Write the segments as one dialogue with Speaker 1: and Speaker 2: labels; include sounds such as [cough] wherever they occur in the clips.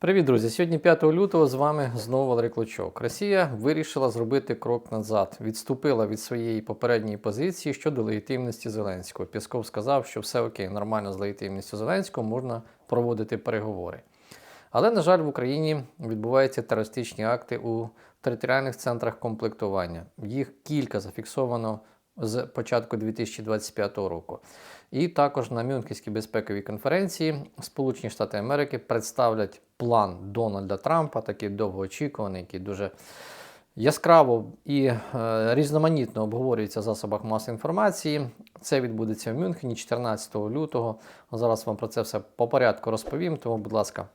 Speaker 1: Привіт, друзі! Сьогодні 5 лютого з вами знову Валерій Клочок. Росія вирішила зробити крок назад, відступила від своєї попередньої позиції щодо легітимності Зеленського. Пісков сказав, що все окей, нормально з легітимністю Зеленського можна проводити переговори. Але, на жаль, в Україні відбуваються терористичні акти у територіальних центрах комплектування. Їх кілька зафіксовано з початку 2025 року. І також на Мюнхенській безпековій конференції Сполучені Штати Америки представлять план Дональда Трампа, такий довгоочікуваний, який дуже яскраво і е, різноманітно обговорюється в засобах масової інформації. Це відбудеться в Мюнхені 14 лютого. Зараз вам про це все по порядку розповім. Тому, будь ласка,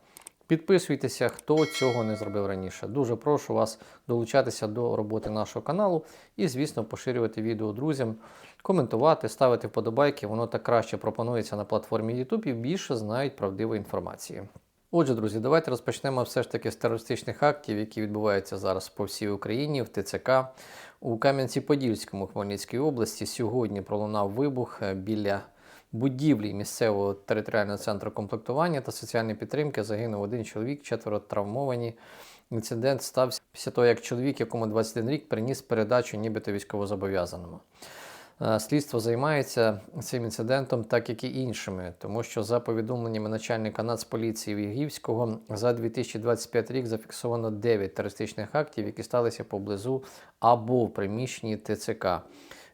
Speaker 1: підписуйтеся, хто цього не зробив раніше. Дуже прошу вас долучатися до роботи нашого каналу і, звісно, поширювати відео друзям, коментувати, ставити вподобайки. Воно так краще пропонується на платформі YouTube і більше знають правдивої інформації. Отже, друзі, давайте розпочнемо все ж таки з терористичних актів, які відбуваються зараз по всій Україні в ТЦК. У Кам'янці-Подільському Хмельницькій області сьогодні пролунав вибух е, біля будівлі місцевого територіального центру комплектування та соціальної підтримки. Загинув один чоловік, четверо травмовані. Інцидент стався після того, як чоловік, якому 21 рік, приніс передачу нібито військовозобов'язаному. Е, Слідство займається цим інцидентом, так як і іншими, тому що за повідомленнями начальника Нацполіції Вігівського за 2025 рік зафіксовано 9 терористичних актів, які сталися поблизу або в приміщенні ТЦК.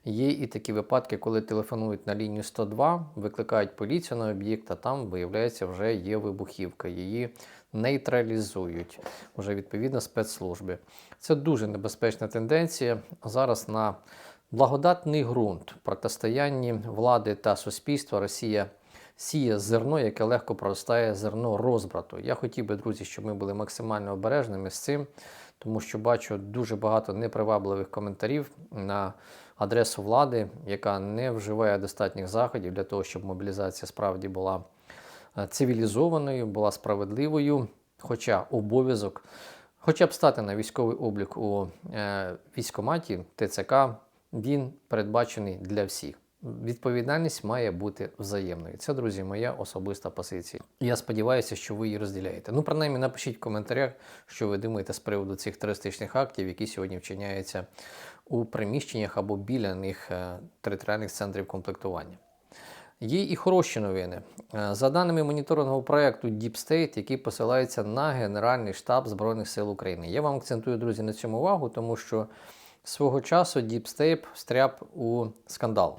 Speaker 1: Є і такі випадки, коли телефонують на лінію 102, викликають поліцію на об'єкт, а там, виявляється, вже є вибухівка. Її нейтралізують вже відповідно спецслужби. Це дуже небезпечна тенденція. Зараз на благодатний ґрунт протистоянні влади та суспільства Росія сіє зерно, яке легко проростає зерно розбрату. Я хотів би, друзі, щоб ми були максимально обережними з цим, тому що бачу дуже багато непривабливих коментарів на адресу влади, яка не вживає достатніх заходів для того, щоб мобілізація справді була е, цивілізованою, була справедливою, хоча обов'язок. Хоча б стати на військовий облік у е, військкоматі ТЦК, він передбачений для всіх. Відповідальність має бути взаємною. Це, друзі, моя особиста позиція. Я сподіваюся, що ви її розділяєте. Ну, принаймні, напишіть в коментарях, що ви думаєте з приводу цих терористичних актів, які сьогодні вчиняються у приміщеннях або біля них е, територіальних центрів комплектування. Є і хороші новини. Е, За даними моніторингового проєкту Deep State, який посилається на Генеральний штаб Збройних сил України. Я вам акцентую, друзі, на цьому увагу, тому що свого часу State встряп у скандал.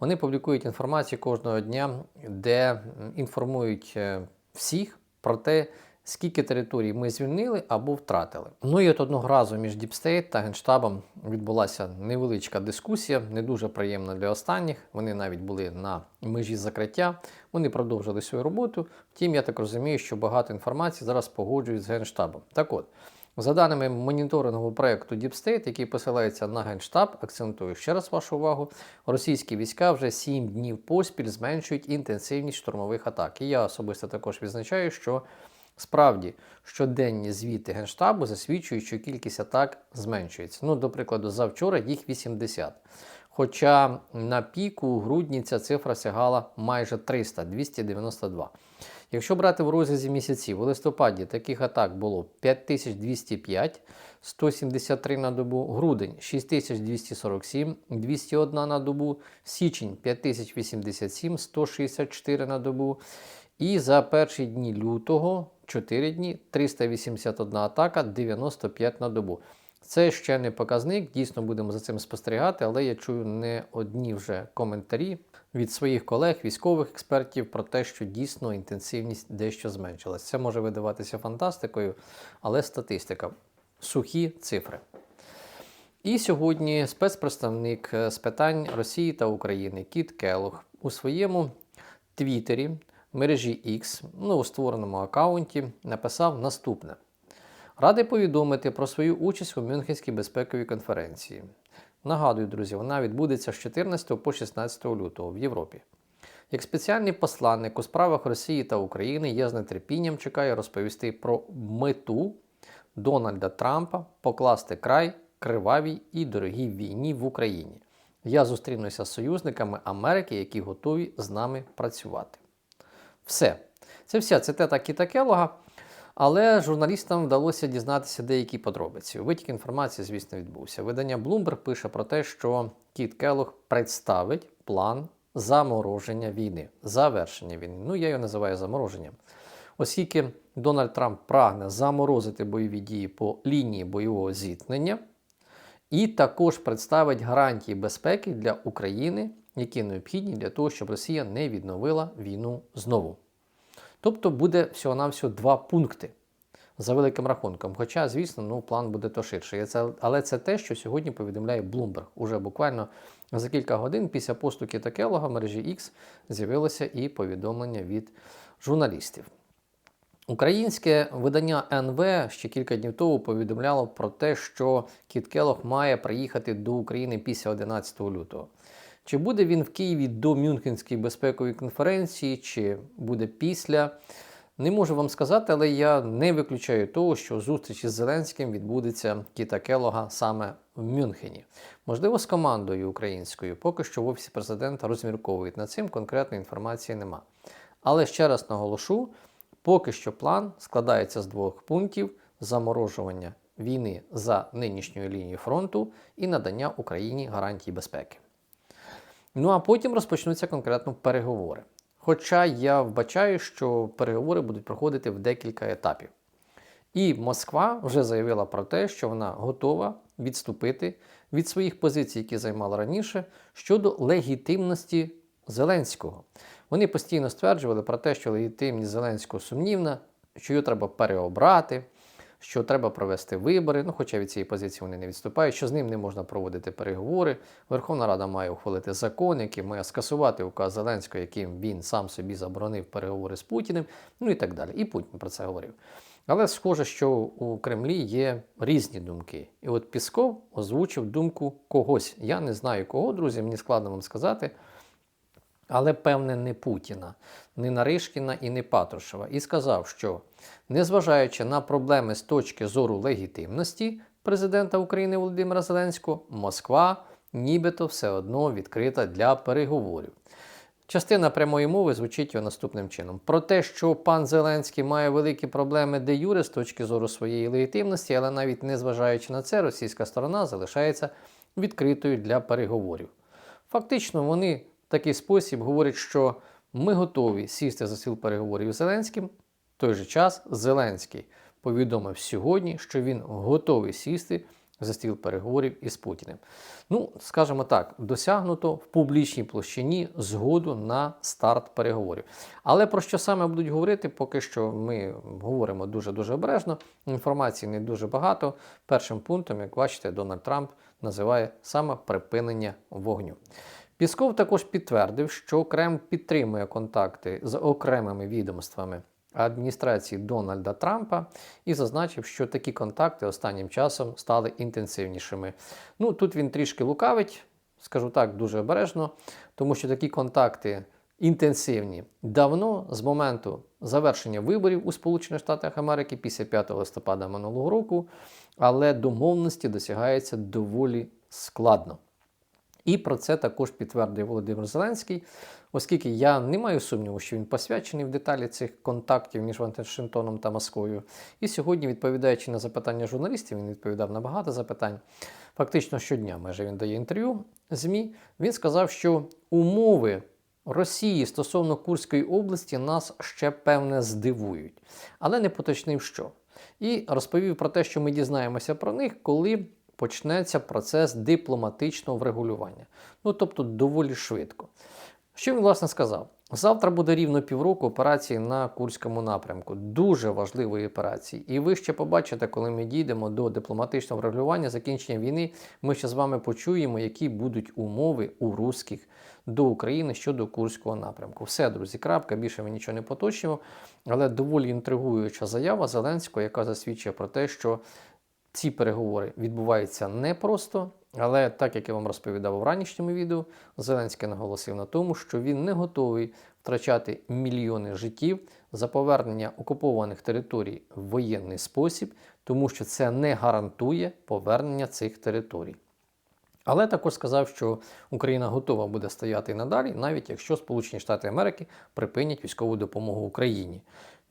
Speaker 1: Вони публікують інформацію кожного дня, де інформують е, всіх про те, скільки територій ми звільнили або втратили. Ну і от одного разу між State та Генштабом відбулася невеличка дискусія, не дуже приємна для останніх. Вони навіть були на межі закриття. Вони продовжили свою роботу. Втім, я так розумію, що багато інформації зараз погоджують з Генштабом. Так от. За даними моніторингового проєкту Deep State, який посилається на Генштаб, акцентую ще раз вашу увагу, російські війська вже 7 днів поспіль зменшують інтенсивність штурмових атак. І я особисто також відзначаю, що справді щоденні звіти Генштабу засвідчують, що кількість атак зменшується. Ну, до прикладу, завчора їх 80. Хоча на піку у грудні ця цифра сягала майже 300 292. Якщо брати в розрізі місяців, у листопаді таких атак було 5205, 173 на добу, грудень 6247, 201 на добу, січень 5087, 164 на добу. І за перші дні лютого 4 дні 381 атака, 95 на добу. Це ще не показник, дійсно будемо за цим спостерігати, але я чую не одні вже коментарі від своїх колег, військових експертів про те, що дійсно інтенсивність дещо зменшилась. Це може видаватися фантастикою, але статистика сухі цифри. І сьогодні спецпредставник е, з питань Росії та України Кіт Келух у своєму твіттері мережі X, ну, у створеному аккаунті, написав наступне. Радий повідомити про свою участь у Мюнхенській безпековій конференції. Нагадую, друзі, вона відбудеться з 14 по 16 лютого в Європі. Як спеціальний посланник у справах Росії та України я з нетерпінням чекаю розповісти про мету Дональда Трампа покласти край кривавій і дорогій війні в Україні. Я зустрінуся з союзниками Америки, які готові з нами працювати. Все. Це вся цитата Кіта Келога. Але журналістам вдалося дізнатися деякі подробиці. Витік інформації, звісно, відбувся. Видання Bloomberg пише про те, що Кіт Келлог представить план замороження війни, завершення війни. Ну, я його називаю замороженням. Оскільки Дональд Трамп прагне заморозити бойові дії по лінії бойового зіткнення, і також представить гарантії безпеки для України, які необхідні для того, щоб Росія не відновила війну знову. Тобто буде всього-навсього два пункти за великим рахунком. Хоча, звісно, ну, план буде то ширший. Але це те, що сьогодні повідомляє Bloomberg. Уже буквально за кілька годин після посту Кітакелога в мережі X з'явилося і повідомлення від журналістів. Українське видання НВ ще кілька днів тому повідомляло про те, що Кіт Келлог має приїхати до України після 11 лютого. Чи буде він в Києві до Мюнхенської безпекової конференції, чи буде після? Не можу вам сказати, але я не виключаю того, що зустріч із Зеленським відбудеться Кіта Келлога саме в Мюнхені. Можливо, з командою українською. Поки що в офісі президента розмірковують над цим, конкретної інформації нема. Але ще раз наголошу: поки що план складається з двох пунктів: заморожування війни за нинішньою лінією фронту і надання Україні гарантій безпеки. Ну а потім розпочнуться конкретно переговори. Хоча я вбачаю, що переговори будуть проходити в декілька етапів. І Москва вже заявила про те, що вона готова відступити від своїх позицій, які займала раніше, щодо легітимності Зеленського. Вони постійно стверджували про те, що легітимність Зеленського сумнівна, що його треба переобрати, що треба провести вибори. Ну, хоча від цієї позиції вони не відступають, що з ним не можна проводити переговори. Верховна Рада має ухвалити закон, який має скасувати указ Зеленського, яким він сам собі заборонив переговори з Путіним, ну і так далі. І Путін про це говорив. Але схоже, що у Кремлі є різні думки. І от Пісков озвучив думку когось. Я не знаю кого, друзі, мені складно вам сказати. Але, певне, не Путіна, не Наришкіна і не Патрушева. І сказав, що незважаючи на проблеми з точки зору легітимності президента України Володимира Зеленського, Москва нібито все одно відкрита для переговорів. Частина прямої мови звучить його наступним чином: про те, що пан Зеленський має великі проблеми де юре з точки зору своєї легітимності, але навіть незважаючи на це, російська сторона залишається відкритою для переговорів. Фактично, вони такий спосіб говорять, що ми готові сісти за стіл переговорів з Зеленським. В той же час Зеленський повідомив сьогодні, що він готовий сісти за стіл переговорів із Путіним. Ну, скажімо так, досягнуто в публічній площині згоду на старт переговорів. Але про що саме будуть говорити, поки що ми говоримо дуже-дуже обережно. Інформації не дуже багато. Першим пунктом, як бачите, Дональд Трамп називає саме припинення вогню. Пісков також підтвердив, що Кремль підтримує контакти з окремими відомствами адміністрації Дональда Трампа і зазначив, що такі контакти останнім часом стали інтенсивнішими. Ну тут він трішки лукавить, скажу так, дуже обережно, тому що такі контакти. Інтенсивні давно з моменту завершення виборів у Сполучених Штатах Америки після 5 листопада минулого року, але домовленості досягаються доволі складно. І про це також підтвердив Володимир Зеленський, оскільки я не маю сумніву, що він посвячений в деталі цих контактів між Вашингтоном та Москвою. І сьогодні, відповідаючи на запитання журналістів, він відповідав на багато запитань. Фактично щодня майже він дає інтерв'ю ЗМІ. Він сказав, що умови Росії стосовно Курської області нас ще певне здивують, але не поточнив що. І розповів про те, що ми дізнаємося про них, коли почнеться процес дипломатичного врегулювання. Ну тобто доволі швидко. Що він власне сказав? Завтра буде рівно півроку операції на Курському напрямку. Дуже важливої операції. І ви ще побачите, коли ми дійдемо до дипломатичного врегулювання, закінчення війни, ми ще з вами почуємо, які будуть умови у русських до України щодо Курського напрямку. Все, друзі, крапка, більше ми нічого не поточимо. Але доволі інтригуюча заява Зеленського, яка засвідчує про те, що ці переговори відбуваються непросто, але так як я вам розповідав у ранішньому відео, Зеленський наголосив на тому, що він не готовий втрачати мільйони життів за повернення окупованих територій в воєнний спосіб, тому що це не гарантує повернення цих територій. Але також сказав, що Україна готова буде стояти і надалі, навіть якщо Сполучені Штати Америки припинять військову допомогу Україні.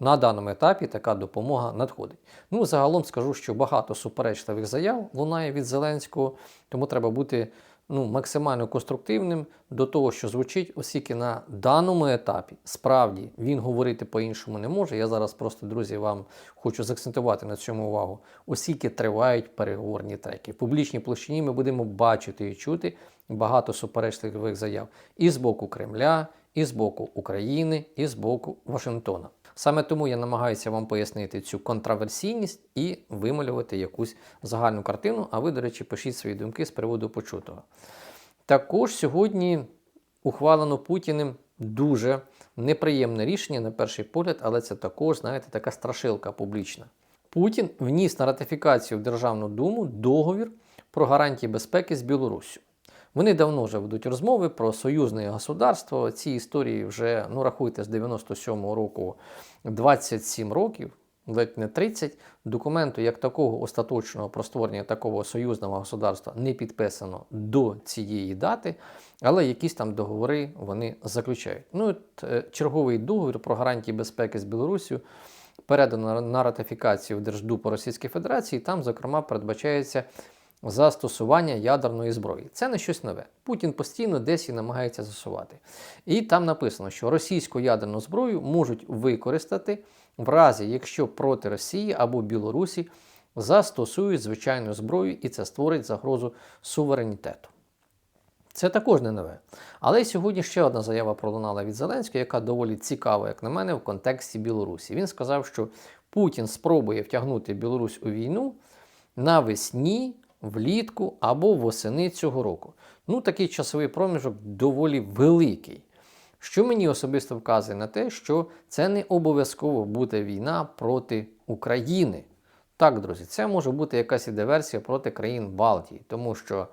Speaker 1: На даному етапі така допомога надходить. Ну, загалом скажу, що багато суперечливих заяв лунає від Зеленського, тому треба бути ну, максимально конструктивним до того, що звучить, оскільки на даному етапі справді він говорити по-іншому не може. Я зараз просто, друзі, вам хочу заакцентувати на цьому увагу, оскільки тривають переговорні треки. В публічній площині ми будемо бачити і чути багато суперечливих заяв і з боку Кремля, і з боку України, і з боку Вашингтона. Саме тому я намагаюся вам пояснити цю контраверсійність і вималювати якусь загальну картину. А ви, до речі, пишіть свої думки з приводу почутого. Також сьогодні ухвалено Путіним дуже неприємне рішення на перший погляд, але це також, знаєте, така страшилка публічна. Путін вніс на ратифікацію в Державну Думу договір про гарантії безпеки з Білоруссю. Вони давно вже ведуть розмови про союзне государство. Ці історії вже, ну рахуйте, з 97-го року 27 років, ледь не 30. Документу як такого остаточного про створення такого союзного государства не підписано до цієї дати, але якісь там договори вони заключають. Ну, от, е, черговий договір про гарантії безпеки з Білоруссю передано на ратифікацію в Держдупу Російської Федерації. Там, зокрема, передбачається застосування ядерної зброї. Це не щось нове. Путін постійно десь і намагається засувати. І там написано, що російську ядерну зброю можуть використати в разі, якщо проти Росії або Білорусі застосують звичайну зброю, і це створить загрозу суверенітету. Це також не нове. Але сьогодні ще одна заява пролунала від Зеленського, яка доволі цікава, як на мене, в контексті Білорусі. Він сказав, що Путін спробує втягнути Білорусь у війну навесні влітку або восени цього року. Ну, такий часовий проміжок доволі великий. Що мені особисто вказує на те, що це не обов'язково буде війна проти України. Так, друзі, це може бути якась і диверсія проти країн Балтії, тому що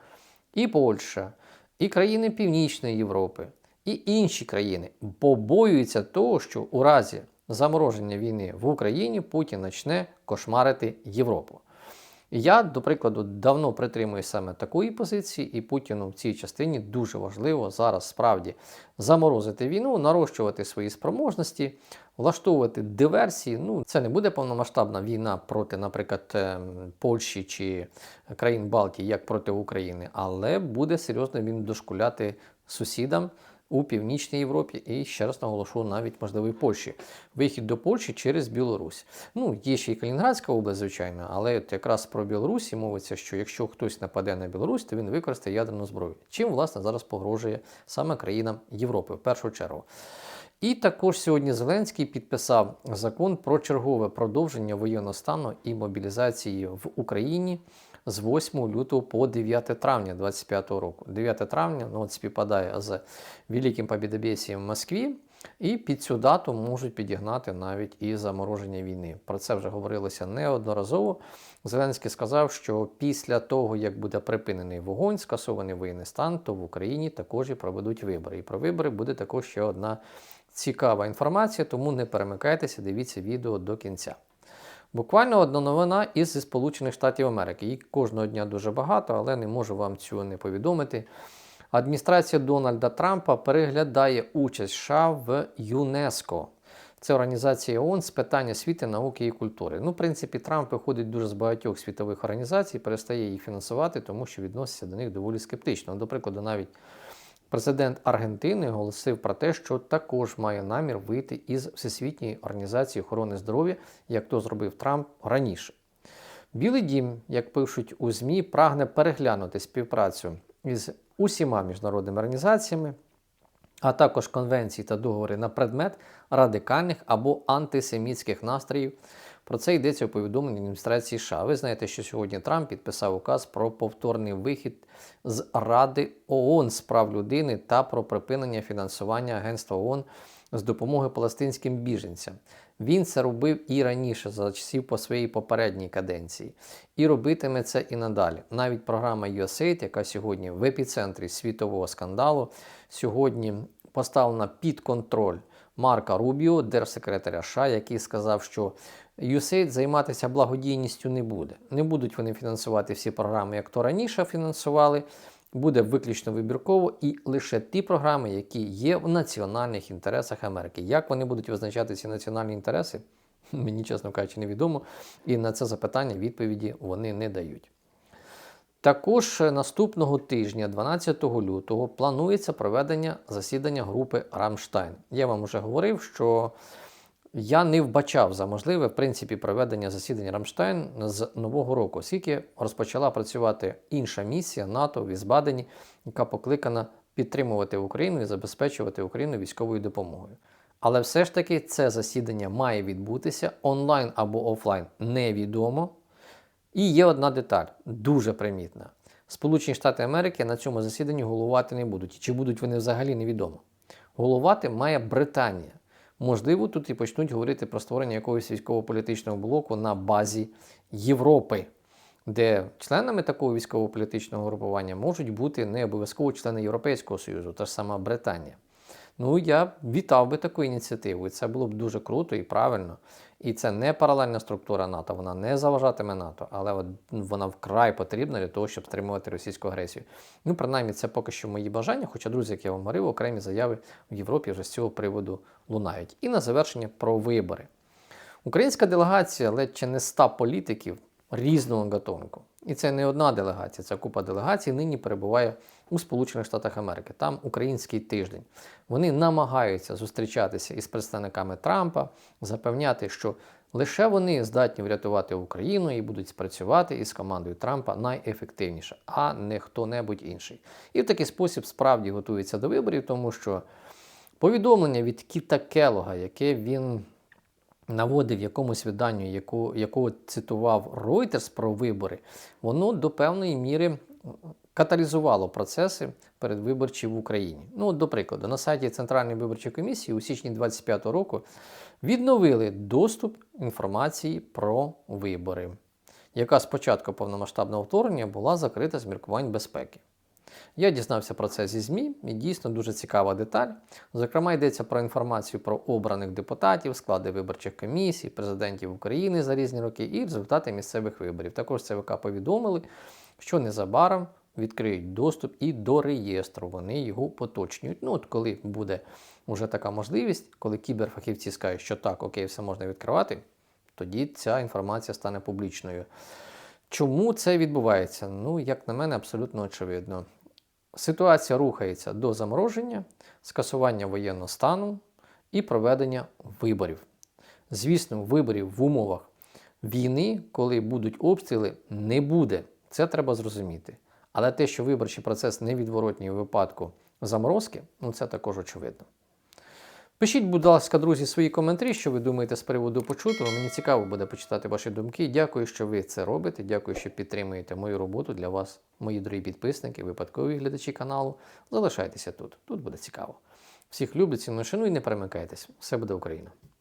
Speaker 1: і Польща, і країни Північної Європи, і інші країни побоюються того, що у разі замороження війни в Україні Путін почне кошмарити Європу. Я, до прикладу, давно притримуюсь саме такої позиції, і Путіну в цій частині дуже важливо зараз справді заморозити війну, нарощувати свої спроможності, влаштовувати диверсії. Ну, це не буде повномасштабна війна проти, наприклад, ем, Польщі чи країн Балтії, як проти України, але буде серйозно він дошкуляти сусідам у Північній Європі і ще раз наголошу, навіть можливо і Польщі. Вихід до Польщі через Білорусь. Ну, є ще й Калінінградська область, звичайно, але от якраз про Білорусь мовиться, що якщо хтось нападе на Білорусь, то він використає ядерну зброю. Чим, власне, зараз погрожує саме країнам Європи в першу чергу. І також сьогодні Зеленський підписав закон про чергове продовження воєнного стану і мобілізації в Україні з 8 лютого по 9 травня 2025 року. 9 травня ну, от співпадає з Великим Побєдобєсієм в Москві, і під цю дату можуть підігнати навіть і замороження війни. Про це вже говорилося неодноразово. Зеленський сказав, що після того, як буде припинений вогонь, скасований воєнний стан, то в Україні також і проведуть вибори. І про вибори буде також ще одна цікава інформація, тому не перемикайтеся, дивіться відео до кінця. Буквально одна новина із Сполучених Штатів Америки. Їх кожного дня дуже багато, але не можу вам цього не повідомити. Адміністрація Дональда Трампа переглядає участь США в ЮНЕСКО. Це організація ООН з питань освіти, науки і культури. Ну, в принципі, Трамп виходить дуже з багатьох світових організацій, перестає їх фінансувати, тому що відноситься до них доволі скептично. До прикладу, навіть Президент Аргентини оголосив про те, що також має намір вийти із Всесвітньої організації охорони здоров'я, як то зробив Трамп раніше. Білий дім, як пишуть у ЗМІ, прагне переглянути співпрацю із усіма міжнародними організаціями, а також конвенції та договори на предмет радикальних або антисемітських настроїв. Про це йдеться у повідомленні адміністрації США. Ви знаєте, що сьогодні Трамп підписав указ про повторний вихід з Ради ООН з прав людини та про припинення фінансування Агентства ООН з допомоги палестинським біженцям. Він це робив і раніше, за часів по своїй попередній каденції, і робитиме це і надалі. Навіть програма USAID, яка сьогодні в епіцентрі світового скандалу, сьогодні поставлена під контроль Марка Рубіо, держсекретаря США, який сказав, що USAID займатися благодійністю не буде. Не будуть вони фінансувати всі програми, як то раніше фінансували. буде виключно вибірково і лише ті програми, які є в національних інтересах Америки. Як вони будуть визначати ці національні інтереси, [laughs] мені, чесно кажучи, невідомо. І на це запитання відповіді вони не дають. Також наступного тижня, 12 лютого, планується проведення засідання групи Рамштайн. Я вам вже говорив, що я не вбачав за можливе, в принципі, проведення засідання Рамштайн з нового року, оскільки розпочала працювати інша місія НАТО в Ізбадені, яка покликана підтримувати Україну і забезпечувати Україну військовою допомогою. Але все ж таки це засідання має відбутися онлайн або офлайн невідомо. І є одна деталь, дуже примітна. Сполучені Штати Америки на цьому засіданні головувати не будуть. Чи будуть вони взагалі невідомо. Головати має Британія. Можливо, тут і почнуть говорити про створення якогось військово-політичного блоку на базі Європи, де членами такого військово-політичного групування можуть бути не обов'язково члени Європейського Союзу, та ж сама Британія. Ну, я вітав би таку ініціативу, і це було б дуже круто і правильно. І це не паралельна структура НАТО, вона не заважатиме НАТО, але от вона вкрай потрібна для того, щоб стримувати російську агресію. Ну, принаймні, це поки що мої бажання. Хоча, друзі, як я вам говорив, окремі заяви в Європі вже з цього приводу лунають. І на завершення про вибори. Українська делегація ледь чи не ста політиків різного гатунку. І це не одна делегація, це купа делегацій нині перебуває у Сполучених Штатах Америки. Там український тиждень. Вони намагаються зустрічатися із представниками Трампа, запевняти, що лише вони здатні врятувати Україну і будуть спрацювати із командою Трампа найефективніше, а не хто-небудь інший. І в такий спосіб справді готується до виборів, тому що повідомлення від Кіта Келога, яке він наводив якомусь виданню, яку, якого цитував Reuters про вибори, воно до певної міри каталізувало процеси передвиборчі в Україні. Ну, до прикладу, на сайті Центральної виборчої комісії у січні 2025 року відновили доступ інформації про вибори, яка з початку повномасштабного вторгнення була закрита з міркувань безпеки. Я дізнався про це зі ЗМІ, і дійсно дуже цікава деталь. Зокрема, йдеться про інформацію про обраних депутатів, склади виборчих комісій, президентів України за різні роки і результати місцевих виборів. Також ЦВК повідомили, що незабаром відкриють доступ і до реєстру. Вони його поточнюють. Ну, от коли буде вже така можливість, коли кіберфахівці скажуть, що так, окей, все можна відкривати, тоді ця інформація стане публічною. Чому це відбувається? Ну, як на мене, абсолютно очевидно. Ситуація рухається до замороження, скасування воєнного стану і проведення виборів. Звісно, виборів в умовах війни, коли будуть обстріли, не буде. Це треба зрозуміти. Але те, що виборчий процес невідворотній у випадку заморозки, ну це також очевидно. Пишіть, будь ласка, друзі, свої коментарі, що ви думаєте з приводу почутого. Мені цікаво буде почитати ваші думки. Дякую, що ви це робите. Дякую, що підтримуєте мою роботу для вас, мої дорогі підписники, випадкові глядачі каналу. Залишайтеся тут, тут буде цікаво. Всіх люблю, ціну шану і не перемикайтесь. Все буде Україна!